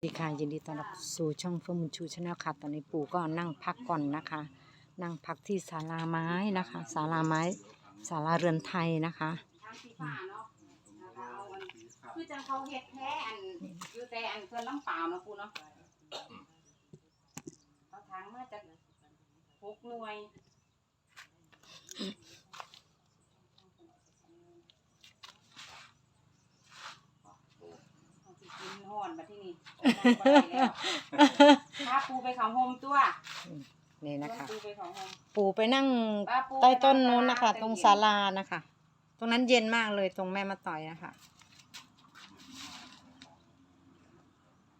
สวัสดีค่ะยินดีต้อนรับสู่ช่องเฟิร์มบุญชูชาแนลค่ะ ตอนนี้ปู่ก็นั่งพักก่อนนะคะ นั่งพักที่ศาลาไม้นะคะศาลาไม้ศาลาเรือนไทยนะคะทางสีฟ้าเนาะแล้วก็เอาอันคือจังเขาเฮ็ดแท้อันอยู่แต่อันเพื่อนลำเปล่าเนาะครูเนาะเอาถังมาจากหกหน่วยเอาสิกินห่อนมาที่นี่เอาบ่ได้แล้ว พาปูไปเขาโฮมตัวนี่นะคะ ปูไปเขาโฮมปู่ไปนั่งป้าปูใต้ต้นนู้นนะคะไปตรงศาลานะคะ ตรงนั้นเย็นมากเลยตรงแม่มาต่อยนะคะ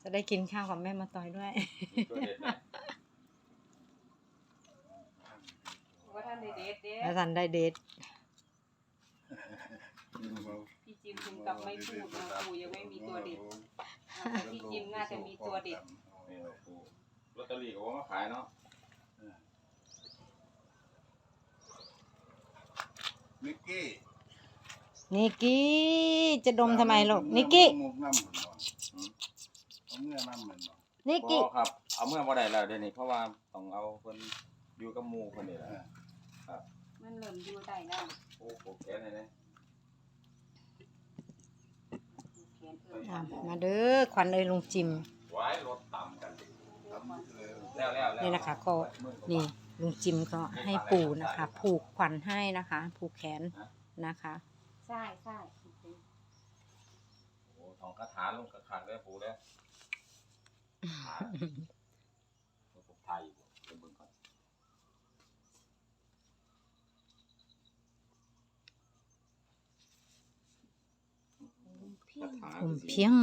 จะได้กินข้าวกับแม่มาต่อยด้วยตัวเด็ดนะว่าท่านได้เด็ดเด้แล้วทันได้เดทพี่จิมถึงกับไม่พูดนะปูยังไม่มีตัวเด็ด แต่พี่จิมน่าจะมีตัวเด็ดนี่เราปูลอตเตอรี่ก็ว่ามาขายเนาะนิกกี้นิกกี้จะดมทำไมลูกนิกกี้มุกน้ำเหมือนบ่เอาเมื่อน้ำเหมือนบ่นิกกี้บ่ครับ เอาเมื่อบ่ได้แล้วเดี๋ยวนี้เพราะว่าต้องเอาคนอยู่กับหมู่คนนี้แหละมันเริ่มอยู่ได้แล้วโอ้โหแกนี่นะแขนเอิ้นอะมาเด้อควันเอ้ยลุงจิม ไว้รถต่ำกันดิทำเลยแล้วแล้วแล้วนี่นะคะก็นี่ลุงจิมก็ให้ปู่นะคะ ผูกขวัญให้นะคะ ผูกแขนนะคะ ใช่ใช่โอ้ทองคาถาลงกระขัดเลยปูเลยผมไทยอยู่เดี๋ยวเบิ่งก่อน พี่ คาถา ผม เพียง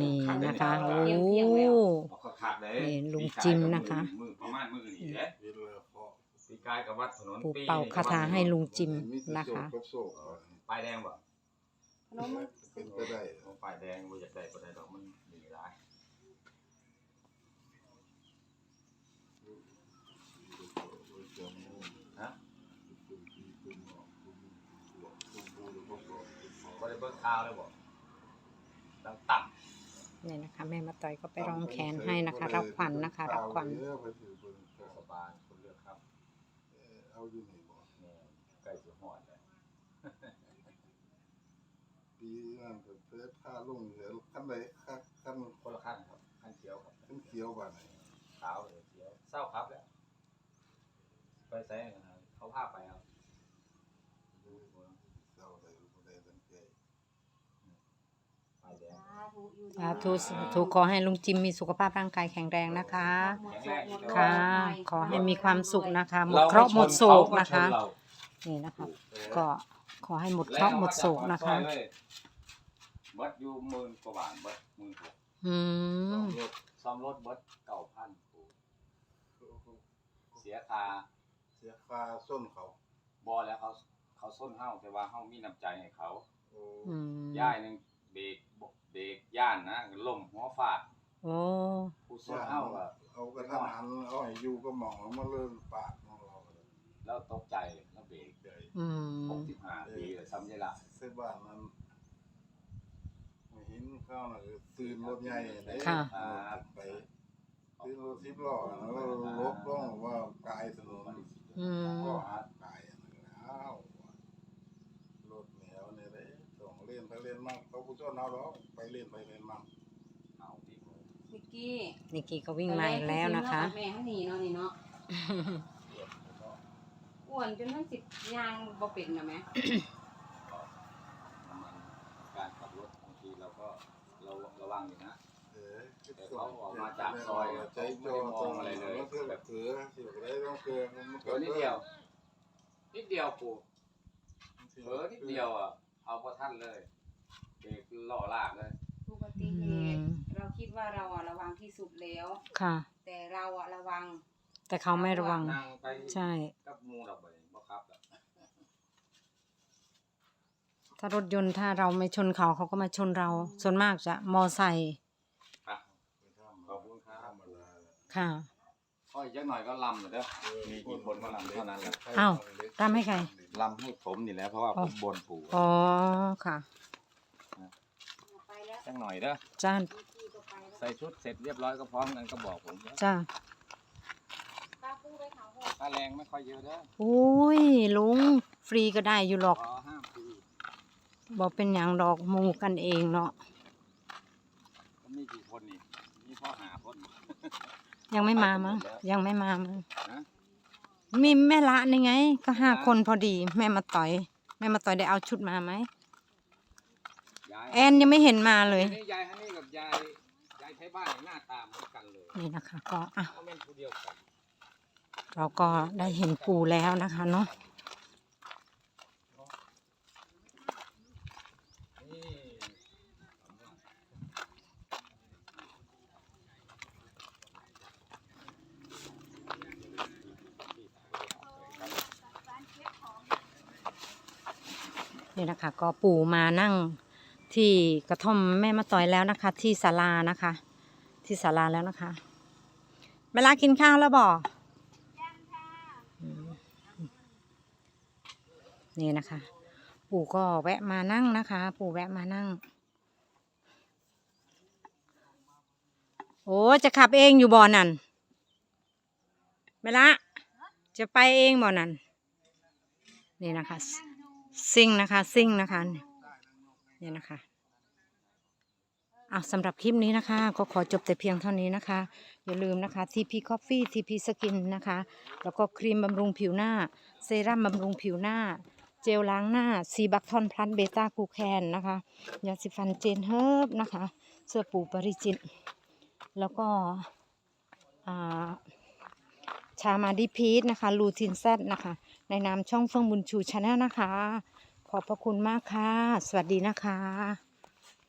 นี่นะคะ โอ้เอากระขัดเลยนี่ลุงจิมนะคะมือประมาณมือนี่เด้เวลาพอปีกายกับวัดถนนปู่ปีเป่าคาถาให้ลุงจิมมีแต่นะโศกคะกับโศกป้ายแดงบ่ขนมมันเป็นไปได้เอาป้ายแดงบ่อยากได้บ่ได้ดอกมันมีหลายฮะบ่ได้เบิ่งข่าวเลยบ่ ดังต่ำนี่นะคะ แม่มาต่อยก็ไปร้องแขนให้นะคะ รับขวัญนะคะ รับขวัญเออไปถือเบิ่งเทศบาลคนเลือกครับเออเอาอยู่นี่บ่เนี่ยใกล้สิฮอดแล้วปีนั้นก็เพิ่นพาลงเหลือคันใดคันคันคนละขั้นครับขั้นเขียวครับคันเขียวบ้านไหนขาวเลยเขียวเศร้าครับแล้วไปไสกันครับเขาพาไปครับ ดูบ่เศร้าได้บ่ได้ตั้งใจ ป้ายแดง สาธุอยู่ดีสาธุสาธุขอให้ลุงจิมมีสุขภาพร่างกายแข็งแรงนะคะหมดโศกหมดโรค่ะภัยขอให้มีความสุขนะคะ หมดเคราะห์หมดโศกนะคะ นี่นะคะก็ขอให้หมดเคราะห์หมดโศกนะคะเบิดอยู่หมื่นกว่าบาทเบิดหมื่นหกอืมรถซ่อมรถเบิดเก้าพันเสียค่าเสียค่าส้นเขาบ่แล้วเขาเขาส้นเฮาแต่ว่าเฮามีน้ำใจให้เขาโอ้อืม ย่ายหนึง เบรกบ่เบรกย่านนะล้มหัวฟาดโอ้ผู้ส้นเฮาก็เอากระทันหันเอาให้อยู่ก็มองแล้วมาเลิ่นปากของเราเลยแล้วตกใจแล้วเบรกใหญ่อืม65ปีแล้วซ้ำยายละเส้นบ้านนั้นเห็นข้าวน่ะคือตื่นรถใหญ่ได้ค่ะไปตื่นรถสิบล้อแล้วลบลงว่ากายถนนอืมก็หาดกายอันนั้นอ้าวรถเหนียวเนี่ย เลยต้องเล่นไปเล่นมั่งเขาผู้ชนเอาหรอกไปเล่นไปเล่นมั่งเอาที่นิกกี้นิกกี้ก็วิ่งมาอีกแล้วนะคะ แม่ให้หนีเนาะนี่เนาะอ้วนจนมันสิยางบ่เป็นนะแม่น้ำมันการขับรถบางทีเราก็เราระวังอยู่นะเออแต่เขาออกมาจากซอยใจโจตรงอะไรเลยเพื่อแบบเสือสิบไรต้องเกลือมันเผลอนิดเดียวนิดเดียวปูเผลอนิดเดียวอะ เอาพอท่านเลยเบรกล่อลากเลย อุบัติเหอืตุมเราคิดว่าเราอะระวังที่สุดแล้ว ค่ะ แต่เราอะระวังแต่เขาไม่ระวัง นั่งไปใช่ กับหมูดอกใบบ่ครับล่ะถ้ารถยนต์ถ้าเราไม่ชนเขาเขาก็มาชนเรา ส่วนมากจะมอไซค์อะขอบคุณครับ ค่ะ ก็อีกจักหน่อยก็ลำเลยเด้อมีกี่คนก็ลำเท่านั้นแหละอ้าว ตามให้ใคร ลำให้ผมนี่แหละเพราะว่าผมบนปู่อ๋อค่ะไปแล้วจักหน่อยเด้อจ้านนิกกี้ก็ไปแล้วใส่ชุดเสร็จเรียบร้อยก็พร้อมกันก็บอกผมนะจ้าป้าปูไปเขาหกค่าแรงไม่ค่อยเยอะเด้อโอ้ยลุงฟรีก็ได้อยู่หรอก ขอห้ามปีบอกเป็นอย่างดอกหมูกันเองเนาะ ก็มีกี่คนนี่มีพ่อหาคน ยังไม่มามั้งยังไม่มามั้งฮะมีแม่ละนี่ไง ก็ห้าละคนพอดี แม่มาต่อย แม่มาต่อยได้เอาชุดมาไหมยายแอนยังไม่เห็นมาเลยนี่ยายฮันนี่กับยายยายใช้บ้านหน้าตาเหมือนกันเลยนี่นะคะ ก็อะเขาเป็นผู้เดียวกันเราก็ได้เห็นปูแล้วนะคะเนาะ นี่นะคะ ก็ปู่มานั่งที่กระท่อมแม่มาต่อยแล้วนะคะ ที่ศาลานะคะ ที่ศาลาแล้วนะคะ เวลากินข้าวแล้วบอกนี่นะคะ ปู่ก็แวะมานั่งนะคะ ปู่แวะมานั่ง โอ้จะขับเองอยู่บ่อนั่นเวลาจะไปเองบ่อนั่นนี่นะคะ ซิ่งนะคะ ซิ่งนะคะเนี่ยนะคะเอาสำหรับคลิปนี้นะคะ ก็ขอจบแต่เพียงเท่านี้นะคะ อย่าลืมนะคะ TP Coffee TP Skin นะคะ แล้วก็ครีมบำรุงผิวหน้า เซรั่มบำรุงผิวหน้า เจลล้างหน้าซีบัคทอนพลัสเบต้ากูแคนนะคะยาสีฟันเจนเฮิร์บนะคะ เสื้อปูปริจิต แล้วก็อาชามาดิพีทนะคะ ลูทินแซดนะคะ ในนามช่องเฟื่องบุญชูชาแนลนะคะ ขอบพระคุณมากค่ะ สวัสดีนะคะ